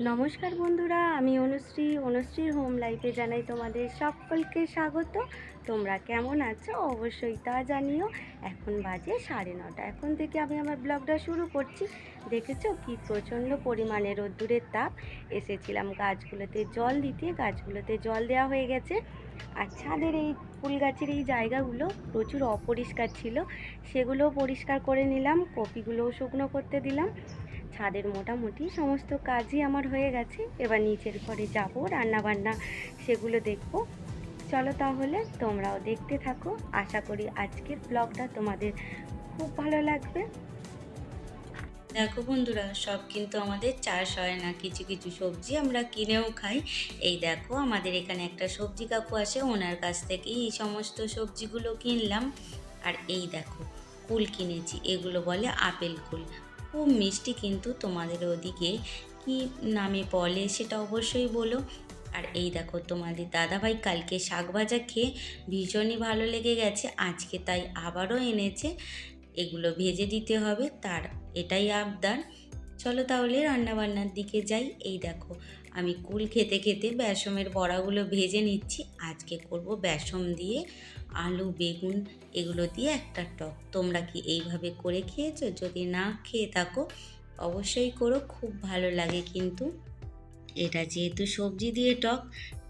নমস্কার বন্ধুরা, আমি অনুশ্রী। অনুশ্রীর হোম লাইফে জানাই তোমাদের সকলকে স্বাগত। তোমরা কেমন আছো? অবশ্যই তা জানিও। এখন বাজে সাড়ে নটা। এখন থেকে আমি আমার ব্লগটা শুরু করছি। দেখেছ কি প্রচণ্ড পরিমাণে রোদ্দুরের তাপ? এসেছিলাম গাছগুলোতে জল দিতে। গাছগুলোতে জল দেওয়া হয়ে গেছে। আর ছাদের এই ফুল গাছের এই জায়গাগুলো প্রচুর অপরিষ্কার ছিল। সেগুলো পরিষ্কার করে নিলাম। কপিগুলোও শুকনো করতে দিলাম। ছাদের মোটামুটি সমস্ত কাজই আমার হয়ে গেছে। এবার নিচের ঘরে যাব রান্না বান্না সেগুলো দেখব। চলো তাহলে তোমরাও দেখতে থাকো। আশা করি আজকের ব্লগটা তোমাদের খুব ভালো লাগবে। দেখো বন্ধুরা, সব কিন্তু আমাদের চাষ হয় না। কিছু কিছু সবজি আমরা কিনেও খাই। এই দেখো, আমাদের এখানে একটা সবজি কাকু আসে, ওনার কাছ থেকে এই সমস্ত সবজিগুলো কিনলাম। আর এই দেখো, কুল কিনেছি, এগুলো বলে আপেল কুল। খুব মিষ্টি কিন্তু তোমাদের ওদিকে কি নামে বলে সেটা অবশ্যই বলো। আর এই দেখো তোমাদের দাদাভাই কালকে শাক ভাজা খেয়ে ভীষণই ভালো লেগে গেছে, আজকে তাই আবারও এনেছে। এগুলো ভেজে দিতে হবে, তার এটাই আবদার। চলো তাহলে রান্নাবান্নার দিকে যাই। এই দেখো, আমি কুল খেতে খেতে বেসমের বড়াগুলো ভেজে নিচ্ছি। আজকে করব বেসম দিয়ে আলু, বেগুন এগুলো দিয়ে একটা টক। তোমরা কি এইভাবে করে খেয়েছো? যদি না খেয়ে থাকো, অবশ্যই করো, খুব ভালো লাগে কিন্তু। এটা যেহেতু সবজি দিয়ে টক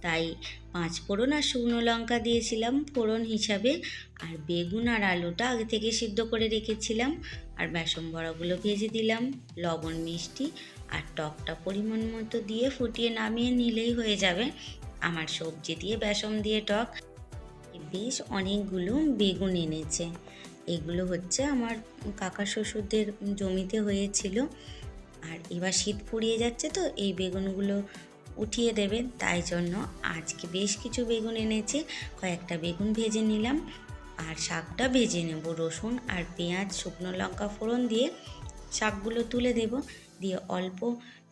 তাই পাঁচ ফোড়ন আর শুকনো লঙ্কা দিয়েছিলাম ফোড়ন হিসাবে। আর বেগুন আর আলুটা আগে থেকে সিদ্ধ করে রেখেছিলাম। আর বেসন বড়াগুলো ভেজে দিলাম, লবণ, মিষ্টি আর টকটা পরিমাণ মতো দিয়ে ফুটিয়ে নামিয়ে নিলেই হয়ে যাবে। আমার সবজি দিয়ে বেসন দিয়ে টক। বেশ অনেকগুলো বেগুন এনেছে। এগুলো হচ্ছে আমার কাকা শ্বশুরদের জমিতে হয়েছিল। আর এবার শীত ফুরিয়ে যাচ্ছে তো, এই বেগুনগুলো উঠিয়ে দেবেন। তাই জন্য আজকে বেশ কিছু বেগুন এনেছে। কয়েকটা বেগুন ভেজে নিলাম আর শাকটা ভেজে নেব রসুন আর পেঁয়াজ, শুকনো লঙ্কা ফোড়ন দিয়ে। শাকগুলো তুলে দেব। দিয়ে অল্প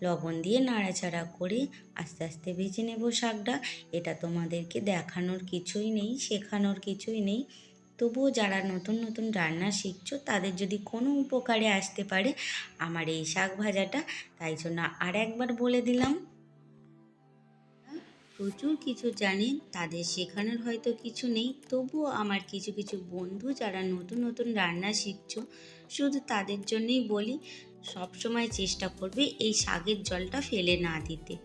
লবণ দিয়ে নাড়াচাড়া করে আস্তে আস্তে ভেজে নেব শাকটা। এটা তোমাদেরকে দেখানোর কিছুই নেই, শেখানোর কিছুই নেই। তবুও যারা নতুন নতুন রান্না শিখছো, তাদের যদি কোনো উপকারে আসতে পারে আমার এই শাক ভাজাটা, তাই জন্য আর একবার বলে দিলাম। প্রচুর কিছু জানেন, তাদের শেখানোর হয়তো কিছু নেই। তবুও আমার কিছু কিছু বন্ধু যারা নতুন নতুন রান্না শিখছো, শুধু তাদের জন্যই বলি সব সময় চেষ্টা করবে এই শাকের জলটা ফেলে না দিতে।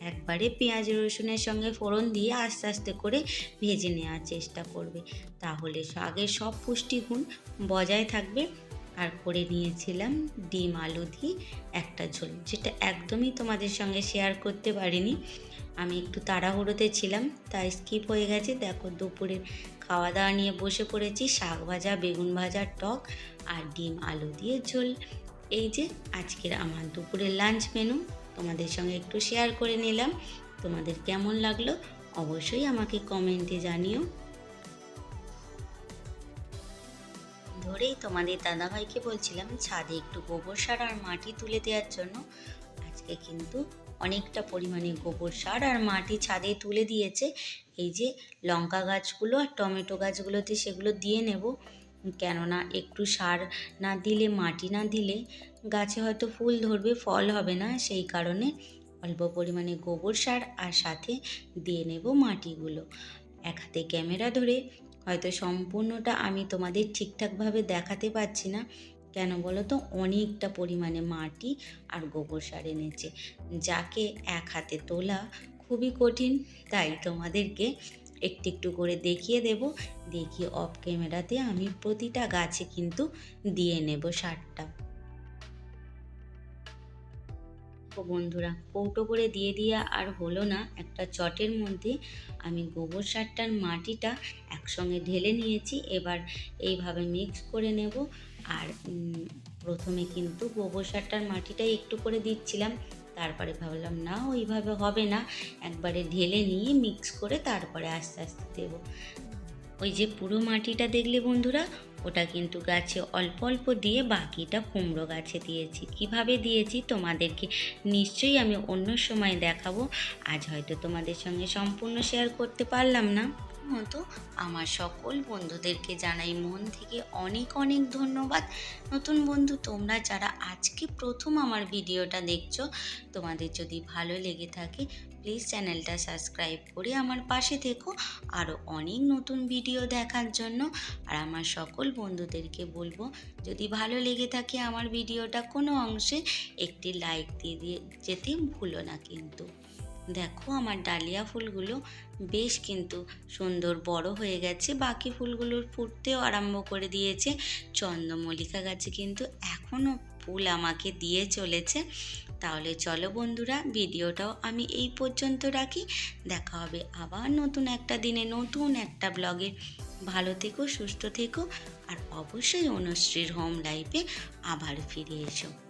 একবারে পেঁয়াজ, রসুনের সঙ্গে ফোড়ন দিয়ে আস্তে আস্তে করে ভেজে নেওয়ার চেষ্টা করবে। তাহলে শাকের সব পুষ্টিগুণ বজায় থাকবে। আর করে নিয়েছিলাম ডিম, আলু দিয়ে একটা ঝোল, যেটা একদমই তোমাদের সঙ্গে শেয়ার করতে পারিনি। আমি একটু তাড়াহুড়োতে ছিলাম, তাই স্কিপ হয়ে গেছে। দেখো দুপুরের খাওয়া দাওয়া নিয়ে বসে পড়েছি, শাক ভাজা, বেগুন ভাজা, টক আর ডিম, আলু দিয়ে ঝোল। এই যে আজকের আমার দুপুরের লাঞ্চ মেনু তোমাদের সঙ্গে একটু শেয়ার করে নিলাম। তোমাদের কেমন লাগল অবশ্যই আমাকে কমেন্টে জানিও। ধরেই তোমাদের দাদাভাইকে বলছিলাম, ছাদে একটু গোবর সার আর মাটি তুলে দেওয়ার জন্য। আজকে কিন্তু অনেকটা পরিমাণে গোবর সার আর মাটি ছাদে তুলে দিয়েছে। এই যে লঙ্কা গাছগুলো আর টমেটো গাছগুলোতে সেগুলো দিয়ে নেব। কেননা একটু সার না দিলে, মাটি না দিলে গাছে হয়তো ফুল ধরবে, ফল হবে না। সেই কারণে অল্প পরিমাণে গোবর সার আর সাথে দিয়ে নেব মাটিগুলো। এক হাতে ক্যামেরা ধরে হয়তো সম্পূর্ণটা আমি তোমাদের ঠিকঠাকভাবে দেখাতে পারছি না। কেন বলো তো? অনেকটা পরিমাণে মাটি আর গোবর সার এনেছে। যাকে এক হাতে তোলা খুবই কঠিন, তাই তোমাদেরকে একটু একটু করে দেখিয়ে দেব। দেখি অফ ক্যামেরাতে আমি প্রতিটা গাছে কিন্তু দিয়ে নেব সারটা। ও বন্ধুরা, কৌটো করে দিয়ে দিয়ে আর হলো না। একটা চটের মধ্যে আমি গোবর সারটার মাটিটা একসঙ্গে ঢেলে নিয়েছি। এবার এইভাবে মিক্স করে নেব। আর প্রথমে কিন্তু গোবর সারটার মাটিটাই একটু করে দিচ্ছিলাম। তারপরে ভাবলাম, না, ওইভাবে হবে না। একবারে ঢেলে নিয়ে মিক্স করে তারপরে আস্তে আস্তে দেব। ওই যে পুরো মাটিটা দেখলে বন্ধুরা ওটা কিন্তু গাছে অল্প অল্প দিয়ে বাকিটা কুমড়ো গাছে দিয়েছি। কীভাবে দিয়েছি তোমাদেরকে নিশ্চয়ই আমি অন্য সময় দেখাবো। আজ হয়তো তোমাদের সঙ্গে সম্পূর্ণ শেয়ার করতে পারলাম না। মতো আমার সকল বন্ধুদেরকে জানাই মন থেকে অনেক অনেক ধন্যবাদ। নতুন বন্ধু, তোমরা যারা আজকে প্রথম আমার ভিডিওটা দেখছ, তোমাদের যদি ভালো লেগে থাকে প্লিজ চ্যানেলটা সাবস্ক্রাইব করে আমার পাশে থেকো। আরও অনেক নতুন ভিডিও দেখার জন্য আর আমার সকল বন্ধুদেরকে বলব, যদি ভালো লেগে থাকে আমার ভিডিওটা কোনো অংশে, একটি লাইক দিয়ে দিয়ে যেতে ভুলো না কিন্তু। দেখো আমার ডালিয়া ফুলগুলো বেশ কিন্তু সুন্দর বড় হয়ে গেছে। বাকি ফুলগুলোর ফুটতেও আরম্ভ করে দিয়েছে। চন্দ্রমল্লিকা গাছে কিন্তু এখনও ফুল আমাকে দিয়ে চলেছে। তাহলে চলো বন্ধুরা, ভিডিওটাও আমি এই পর্যন্ত রাখি। দেখা হবে আবার নতুন একটা দিনে, নতুন একটা ব্লগে। ভালো থেকো, সুস্থ থেকো, আর অবশ্যই অনুশ্রীর হোম লাইফে আবার ফিরে এসো।